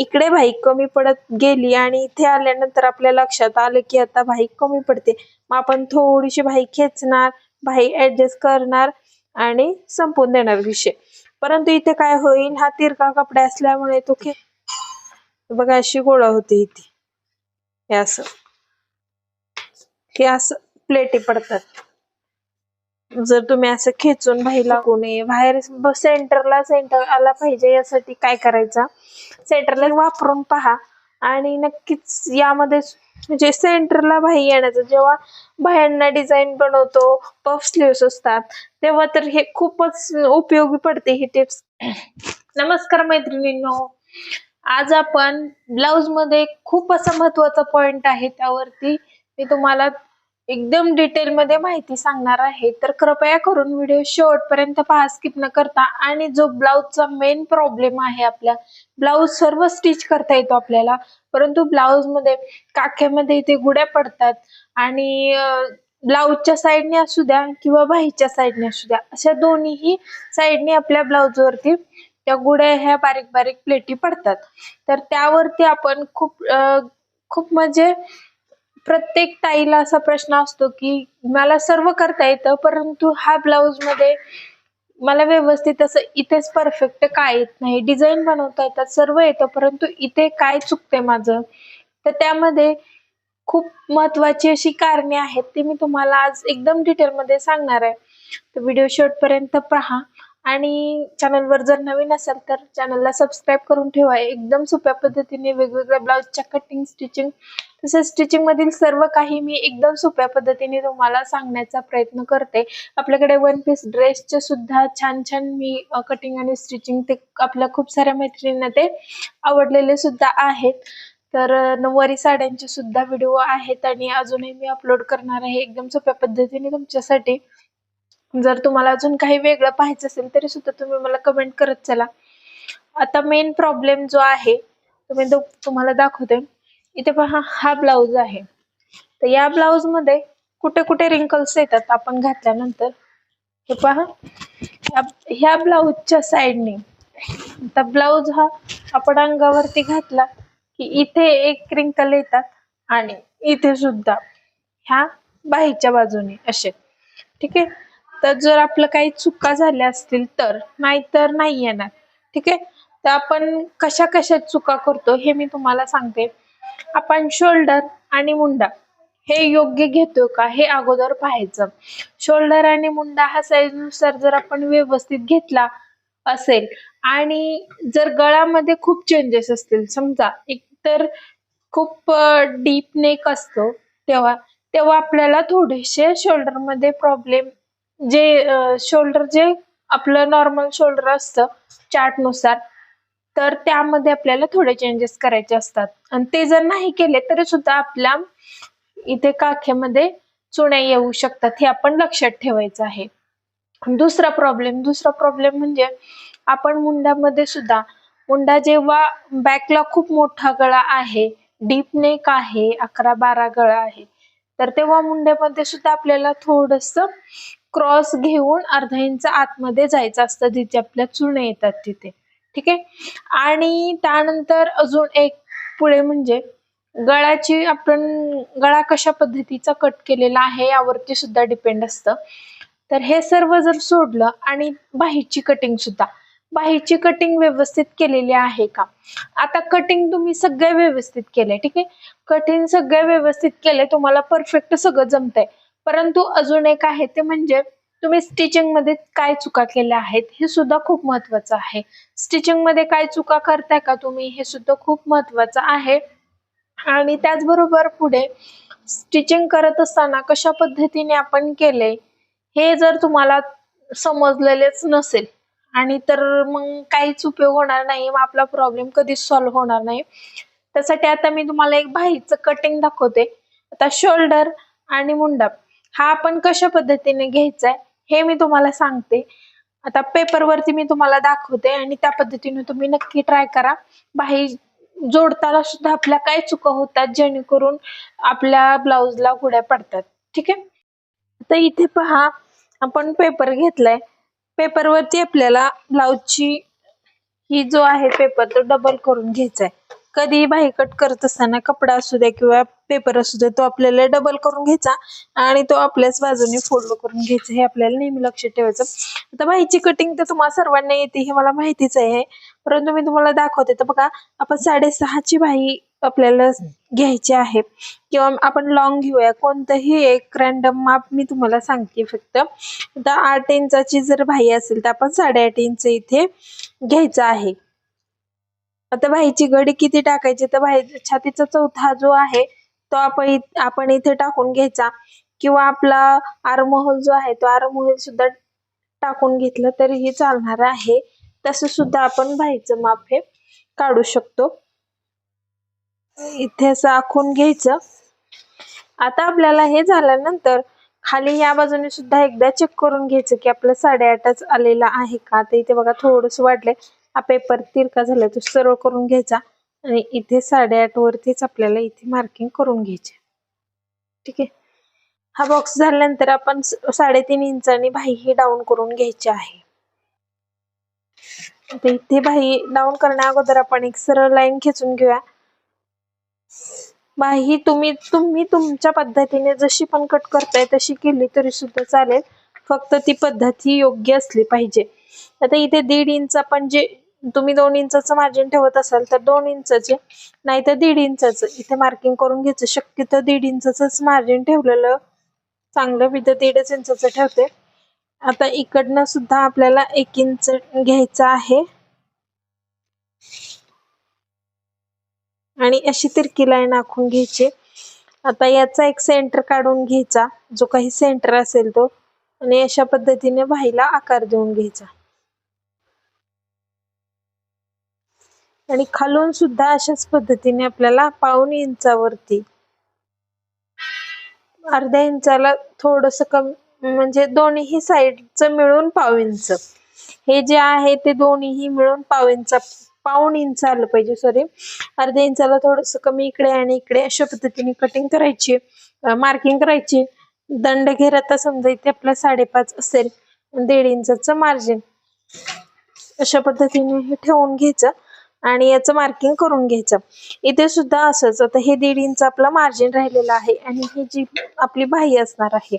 इकडे भाई कमी पडत गेली आणि इथे आल्यानंतर आपल्या लक्षात आलं की आता भाई कमी पडते. मग आपण थोडीशी भाई खेचणार भाई ऍडजस्ट करणार आणि संपवून देणार विषय. परंतु इथे काय होईल हा तिरका कपडा असल्यामुळे तो खे बघा अशी गोळा होते इथे. हे असं. हे असं प्लेटी पडतात. जर तुम्ही असं खेचून बाहेर लागू नये बाहेर सेंटरला सेंटर आला पाहिजे यासाठी काय करायचं? सेंटरला वापरून पहा. आणि नक्कीच यामध्ये म्हणजे सेंटरला बाही येण्याचं जेव्हा बाह्यांना डिझाईन बनवतो पफ स्लीव्स असतात तेव्हा तर हे खूपच उपयोगी पडते ही टिप्स. नमस्कार मैत्रिणींनो. आज आपण ब्लाउजमध्ये खूप असा महत्त्वाचा पॉइंट आहे त्यावरती मी तुम्हाला एकदम डिटेल मध्ये माहिती सांगणार आहे. तर कृपया करून व्हिडिओ शेवटपर्यंत पहा स्किप न करता. आणि जो ब्लाऊजचा मेन प्रॉब्लेम आहे आपल्या ब्लाऊज सर्व स्टिच करता येतो आपल्याला. परंतु ब्लाऊजमध्ये काख्यामध्ये इथे गुड्या पडतात. आणि ब्लाऊजच्या साईडने असू द्या किंवा बाहीच्या साईडने असू द्या अशा दोन्हीही साईडने आपल्या ब्लाऊजवरती त्या गुड्या ह्या बारीक बारीक प्लेटी पडतात. तर त्यावरती आपण खूप खूप म्हणजे प्रत्येक ताईला असा प्रश्न असतो की मला सर्व करता येतं परंतु हा ब्लाऊजमध्ये मला व्यवस्थित असं इथेच परफेक्ट काय येत नाही. डिझाईन बनवता येतात सर्व येतं परंतु इथे काय चुकते माझं? तर त्यामध्ये खूप महत्वाची अशी कारणे आहेत ती मी तुम्हाला आज एकदम डिटेलमध्ये सांगणार आहे. तर व्हिडिओ शेवटपर्यंत पहा. आणि चॅनलवर जर नवीन असाल तर चॅनलला सबस्क्राईब करून ठेवा. एकदम सोप्या पद्धतीने वेगवेगळ्या ब्लाऊजच्या कटिंग स्टिचिंग तसेच स्टिचिंगमधील सर्व काही मी एकदम सोप्या पद्धतीने तुम्हाला सांगण्याचा प्रयत्न करते. आपल्याकडे वन पीस ड्रेसचे सुद्धा छान छान मी कटिंग आणि स्टिचिंग ते आपल्या खूप साऱ्या मैत्रिणींना ते आवडलेले सुद्धा आहेत. तर नऊवारी साड्यांचे सुद्धा व्हिडिओ आहेत आणि अजूनही मी अपलोड करणार आहे. एकदम सोप्या पद्धतीने तुमच्यासाठी. जर तुम्हाला अजून काही वेगळं पाहायचं असेल तरी सुद्धा तुम्ही मला कमेंट करत चला. आता मेन प्रॉब्लेम जो आहे तो मी तुम्हाला दाखवते. इथे पहा हा ब्लाऊज आहे. तर या ब्लाऊजमध्ये कुठे कुठे रिंकल्स येतात आपण घातल्यानंतर? हे पहा. ह्या- ब्लाऊजच्या साईडने आता ब्लाऊज हा आपण अंगावरती घातला की इथे एक रिंकल येतात आणि इथे सुद्धा. ह्या बाहीच्या बाजूने असे. ठीक आहे? तर जर आपलं काही चुका झाल्या असतील तर नाहीतर नाही येणार. ठीक आहे? तर आपण कशा कशा चुका करतो हे मी तुम्हाला सांगते. आपण शोल्डर आणि मुंडा हे योग्य घेतो का? हे अगोदर पाहायचं. शोल्डर आणि मुंडा हा साईजनुसार जर आपण व्यवस्थित घेतला असेल आणि जर गळामध्ये खूप चेंजेस असतील समजा एक तर खूप डीप नेक असतो तेव्हा तेव्हा आपल्याला थोडेसे शोल्डरमध्ये प्रॉब्लेम जे शोल्डर जे आपलं नॉर्मल शोल्डर असतं चार्टनुसार तर त्यामध्ये आपल्याला थोडे चेंजेस करायचे असतात. आणि ते जर नाही केले तरी सुद्धा आपल्या इथे काखेमध्ये चुण्या येऊ शकतात हे आपण लक्षात ठेवायचं आहे. दुसरा प्रॉब्लेम दुसरा प्रॉब्लेम म्हणजे आपण मुंड्यामध्ये सुद्धा मुंडा जेव्हा बॅकला खूप मोठा गळा आहे डीप नेक आहे अकरा बारा गळा आहे तर तेव्हा मुंड्यामध्ये सुद्धा आपल्याला थोडस क्रॉस घेऊन अर्धा इंच आतमध्ये जायचं असतं जिथे आपल्या चुणे येतात तिथे. ठीक आहे? आणि त्यानंतर अजून एक पुढे म्हणजे गळाची आपण गळा कशा पद्धतीचा कट केलेला आहे यावरती सुद्धा डिपेंड असतं. तर हे सर्व जर सोडलं आणि बाहीची कटिंग सुद्धा. बाहीची कटिंग व्यवस्थित केलेली आहे का? आता कटिंग तुम्ही सगळे व्यवस्थित केले ठीक आहे? कटिंग सगळे व्यवस्थित केले तुम्हाला परफेक्ट सगळं जमतंय. परंतु अजून एक आहे ते म्हणजे तुम्ही स्टिचिंगमध्ये काय चुका केल्या आहेत हे सुद्धा खूप महत्वाचं आहे. स्टिचिंगमध्ये काय चुका करताय का तुम्ही हे सुद्धा खूप महत्वाचं आहे. आणि त्याचबरोबर पुढे स्टिचिंग करत असताना कशा पद्धतीने आपण केले हे जर तुम्हाला समजलेलेच नसेल आणि तर मग काहीच उपयोग होणार नाही मग आपला प्रॉब्लेम कधीच सॉल्व्ह होणार नाही. त्यासाठी आता मी तुम्हाला एक बाहीचं कटिंग दाखवते. आता शोल्डर आणि मुंडा. हा आपण कशा पद्धतीने घ्यायचा आहे हे मी तुम्हाला सांगते. आता पेपरवरती मी तुम्हाला दाखवते आणि त्या पद्धतीने तुम्ही नक्की ट्राय करा. बाही जोडताना सुद्धा आपल्या काय चुका होतात जेणेकरून आपल्या ब्लाउजला गुड्या पडतात. ठीक? आहे तर इथे पहा आपण पेपर घेतलाय. पेपरवरती आपल्याला ब्लाउजची ही जो आहे पेपर तो डबल करून घ्यायचा आहे कधी बाही कट करत असताना कपडा असू द्या किंवा पेपर असू द्या तो आपल्याला डबल करून घ्यायचा आणि तो आपल्याच बाजूने फोल्ड करून घ्यायचा. हे आपल्याला नेहमी लक्षात ठेवायचं. आता बाहीची कटिंग तर तुम्हाला सर्वांना येते हे मला माहितीच आहे. परंतु मी तुम्हाला दाखवते. तर बघा आपण साडेसहाची बाही आपल्याला घ्यायची आहे. किंवा आपण लॉंग घेऊया. कोणतंही एक रॅन्डम माप मी तुम्हाला सांगते फक्त. आता आठ इंचाची जर बाही असेल तर आपण साडेआठ इंच इथे घ्यायचं आहे. आता भाईची गडी किती टाकायची? तर भाई छातीचा चौथा जो आहे तो आपण आपण इथे टाकून घ्यायचा. किंवा आपला आरमोहल जो आहे तो आरमोहल सुद्धा टाकून घेतलं तरीही चालणार आहे. तसं सुद्धा आपण भाईचं माप हे काढू शकतो. इथे असं आखून घ्यायचं. आता आपल्याला हे झाल्यानंतर खाली या बाजूने सुद्धा एकदा चेक करून घ्यायचं की आपलं साडेआठच आलेला आहे का? तर इथे बघा थोडस वाढलंय. हा पेपर तिरका झाला तो सरळ करून घ्यायचा आणि इथे साडेआठ वरतीच आपल्याला इथे मार्किंग करून घ्यायचे. ठीक आहे? हा बॉक्स झाल्यानंतर आपण साडेतीन इंचानी भाई ही डाऊन करून घ्यायची आहे. इथे भाई डाऊन करण्या अगोदर आपण एक सरळ लाईन खेचून घेऊया. बाही तुम्ही तुम्ही तुमच्या पद्धतीने जशी पण कट करताय तशी केली तरी सुद्धा चालेल. फक्त ती पद्धत ही योग्य असली पाहिजे. आता इथे दीड इंच आपण जे तुम्ही दोन इंचाचं मार्जिन ठेवत असाल तर दोन इंचाचे नाही तर दीड इंचाचं. इथे मार्किंग करून घ्यायचं. शक्यतो दीड इंचाचंच मार्जिन ठेवलेलं चांगलं. मी तर दीडच इंचाचं ठेवते. आता इकडनं सुद्धा आपल्याला एक इंच घ्यायचं आहे. आणि अशी तिरकी लाईन आखून घ्यायची. आता याचा एक सेंटर काढून घ्यायचा. जो काही सेंटर असेल तो. आणि अशा पद्धतीने भाईला आकार देऊन घ्यायचा. आणि खालून सुद्धा अशाच पद्धतीने आपल्याला पाऊन इंचावरती अर्ध्या इंचाला थोडस कमी म्हणजे दोन्ही साईडचं मिळून पाव इंच. हे जे आहे ते दोन्ही मिळून पाव इंच पाऊन इंच आलं पाहिजे सॉरी अर्ध्या इंचाला थोडस कमी इकडे आणि इकडे अशा पद्धतीने कटिंग करायची मार्किंग करायची. दंड घेर आता समजा इथे आपला साडेपाच असेल दीड इंचाचं मार्जिन अशा पद्धतीने हे ठेवून घ्यायचं. आणि याचं मार्किंग करून घ्यायचं. इथे सुद्धा असंच. आता हे दीड इंच आपला मार्जिन राहिलेलं आहे आणि ही जी आपली बाही असणार आहे.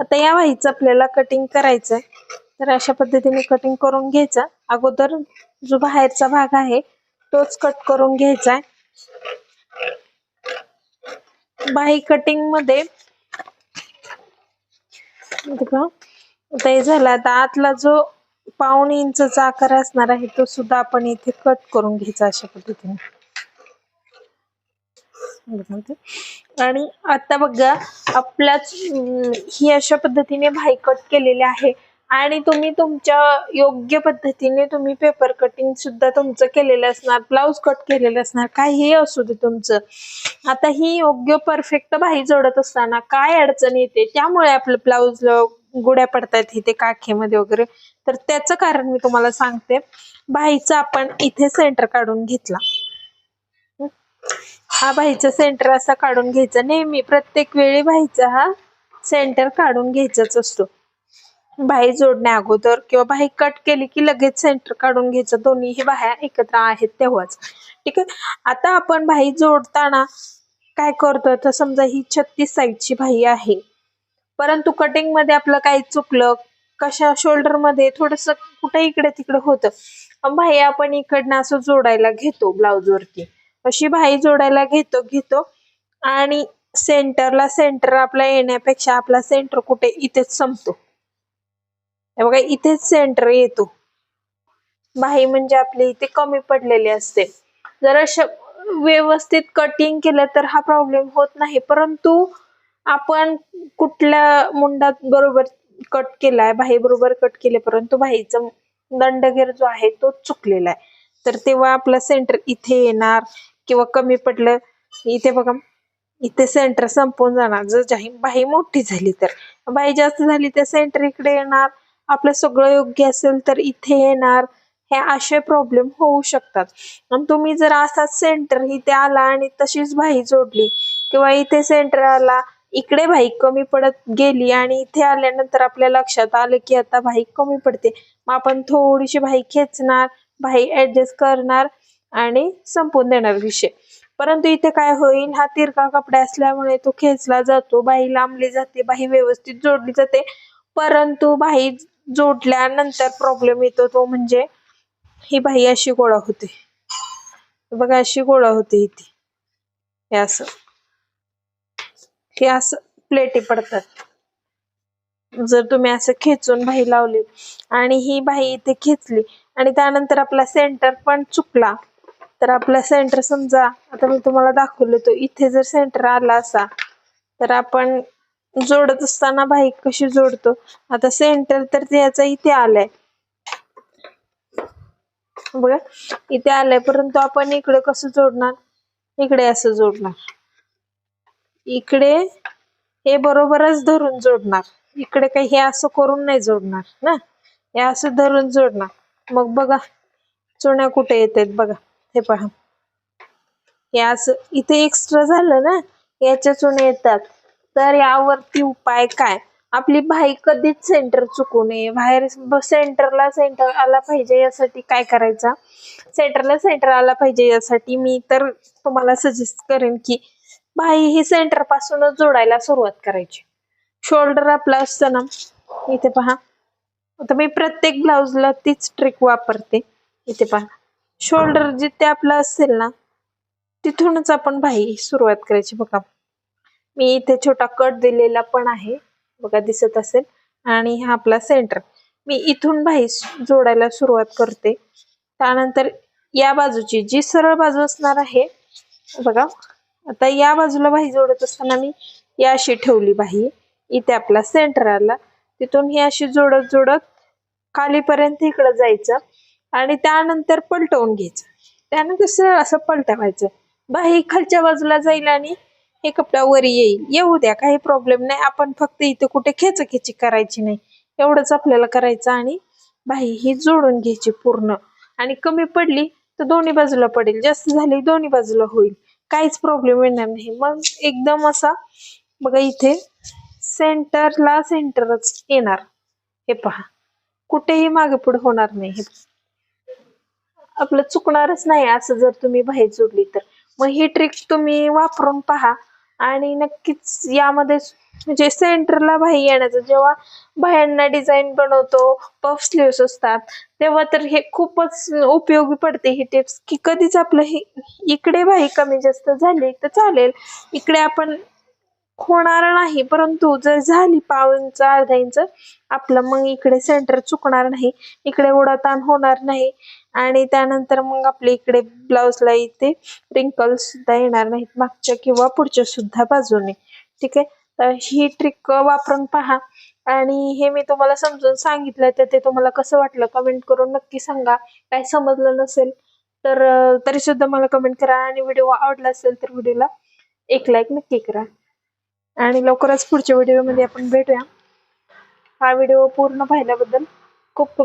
आता या बाहीचं आपल्याला कटिंग करायचंय. तर अशा पद्धतीने कटिंग करून घ्यायचं. अगोदर जो बाहेरचा भाग आहे तोच कट करून घ्यायचा आहे बाही कटिंगमध्ये आता हे झालं. आता आतला जो पाऊण इंचचा आकार असणार आहे तो सुद्धा आपण इथे कट करून घ्यायचा अशा पद्धतीने. आणि आता बघा आपल्याच ही अशा पद्धतीने भाई कट केलेले आहे. आणि तुम्ही तुमच्या योग्य पद्धतीने तुम्ही पेपर कटिंग सुद्धा तुमचं केलेलं असणार ब्लाऊज कट केलेलं असणार काहीही असू दे तुमचं. आता ही योग्य परफेक्ट भाई जोडत असताना काय अडचण येते? त्यामुळे आपलं ब्लाऊज गुड्या पडतायत इथे काखेमध्ये वगैरे. तर त्याचं कारण मी तुम्हाला सांगते. बाईचा आपण इथे सेंटर काढून घेतला. हा बाईचा सेंटर असा काढून घ्यायचा. नेहमी प्रत्येक वेळी बाईचा हा सेंटर काढून घ्यायचाच असतो. बाई जोडण्या अगोदर किंवा बाई कट केली की लगेच सेंटर काढून घ्यायचं. दोन्ही बाह्या एकत्र आहेत तेव्हाच. ठीक आहे? आता आपण बाई जोडताना काय करतो तर समजा ही छत्तीस साईजची बाई आहे. परंतु कटिंगमध्ये आपलं काही चुकलं कशा शोल्डरमध्ये थोडस कुठे इकडे तिकडे होतं. भाई आपण इकडनं असं जोडायला घेतो ब्लाउज वरती. अशी भाई जोडायला घेतो घेतो. आणि सेंटरला सेंटर आपला येण्यापेक्षा आपला सेंटर कुठे इथेच संपतो. बघा इथेच सेंटर येतो. बाही म्हणजे आपली इथे कमी पडलेली असते. जर अशा व्यवस्थित कटिंग केलं तर हा प्रॉब्लेम होत नाही. परंतु आपण कुठल्या मुंडात बरोबर कट केलाय भाई बरोबर कट केले परंतु भाईचा दंडगेर जो आहे तो चुकलेला आहे. तर तेव्हा आपला सेंटर इथे येणार किंवा कमी पडलं इथे बघा इथे सेंटर संपून जाणार. जर बाही मोठी झाली तर. बाही जास्त झाली तर सेंटर इकडे येणार. आपलं सगळं योग्य असेल तर इथे येणार. हे असे प्रॉब्लेम होऊ शकतात. आणि तुम्ही जर असाच सेंटर इथे आला आणि तशीच बाही जोडली किंवा इथे सेंटर आला इकडे भाई कमी पडत गेली आणि इथे आल्यानंतर आपल्या लक्षात आलं की आता भाई कमी पडते. मग आपण थोडीशी भाई खेचणार भाई ऍडजस्ट करणार आणि संपून देणार विषय. परंतु इथे काय होईल हा तिरका कपडा असल्यामुळे तो खेचला जातो बाही लांबली जाते बाही व्यवस्थित जोडली जाते. परंतु बाही जोडल्यानंतर प्रॉब्लेम येतो तो म्हणजे ही बाही अशी गोळा होते. बघा अशी गोळा होते इथे. हे असं. हे असं प्लेटी पडतात. जर तुम्ही असं खेचून बाही लावली आणि ही बाही इथे खेचली आणि त्यानंतर आपला सेंटर पण चुकला तर आपला सेंटर समजा आता मी तुम्हाला दाखवलं तो इथे जर सेंटर आला असा तर आपण जोडत असताना भाई कशी जोडतो? आता सेंटर तर त्याचा इथे आलाय. बघा इथे आलाय परंतु आपण इकडे कसं जोडणार? इकडे असं जोडणार. इकडे हे बरोबरच धरून जोडणार. इकडे काही हे असं करून नाही जोडणार ना. हे असं धरून जोडणार. मग बघा चुण्या कुठे येतात बघा. हे पहा. हे असं इथे एक्स्ट्रा झालं ना याच्या चुण्या येतात. तर यावरती उपाय काय? आपली भाई कधीच सेंटर चुकू नये. बाहेर सेंटरला सेंटर आला पाहिजे यासाठी काय करायचं? सेंटरला सेंटर आला पाहिजे यासाठी मी तर तुम्हाला सजेस्ट करेन की बाई ही सेंटर पासूनच जोडायला सुरुवात करायची. शोल्डर आपला असतं ना इथे पहा. आता मी प्रत्येक ब्लाउजला तीच ट्रिक वापरते. इथे पहा. शोल्डर जिथे आपला असेल ना तिथूनच आपण बाई सुरुवात करायची बघा. मी इथे छोटा कट दिलेला पण आहे बघा दिसत असेल. आणि हा आपला सेंटर मी इथून बाई जोडायला सुरुवात करते. त्यानंतर या बाजूची जी सरळ बाजू असणार आहे बघा. आता या बाजूला बाही जोडत असताना मी या अशी ठेवली बाही इथे आपला सेंटर आला. तिथून ही अशी जोडत जोडत खालीपर्यंत इकडं जायचं आणि त्यानंतर पलटवून घ्यायचं. त्यानंतर सरळ असं पलटवायचं. बाही खालच्या बाजूला जाईल आणि हे कपड्यावर येईल. येऊ द्या काही प्रॉब्लेम नाही. आपण फक्त इथे कुठे खेचखेची करायची नाही. एवढंच आपल्याला करायचं आणि बाही ही जोडून घ्यायची पूर्ण. आणि कमी पडली तर दोन्ही बाजूला पडेल. जास्त झाली दोन्ही बाजूला होईल. काहीच प्रॉब्लेम येणार नाही. मग एकदम असा बघा इथे सेंटरला सेंटरच येणार. हे पहा. कुठेही मागे पुढे होणार नाही हे. आपलं चुकणारच नाही असं जर तुम्ही बाहेर जोडली तर. मग ही ट्रिक तुम्ही वापरून पहा. आणि नक्कीच यामध्ये म्हणजे सेंटरला बाही येण्याचं जेव्हा बाह्यांना डिझाईन बनवतो पफ स्लीव्स असतात तेव्हा तर हे खूपच उपयोगी पडते ही टिप्स की कधीच आपलं हे इकडे बाही कमी जास्त झाली तर चालेल. इकडे आपण होणार नाही. परंतु जर झाली पाव इंच अर्धा इंच आपलं मग इकडे सेंटर चुकणार नाही. इकडे ओढाताण होणार नाही. आणि त्यानंतर मग आपल्या इकडे ब्लाउजला इथे रिंकल सुद्धा येणार नाहीत. मागच्या किंवा पुढच्या सुद्धा बाजूने. ठीक आहे? तर ही ट्रिक वापरून पहा. आणि हे मी तुम्हाला समजून सांगितलं तर ते तुम्हाला कसं वाटलं कमेंट करून नक्की सांगा. काय समजलं नसेल तर तरी सुद्धा मला कमेंट करा. आणि व्हिडिओ आवडला असेल तर व्हिडिओला एक लाईक नक्की करा. आणि लवकरच पुढच्या व्हिडिओमध्ये आपण भेटूया. हा व्हिडिओ पूर्ण पाहिल्याबद्दल खूप खूप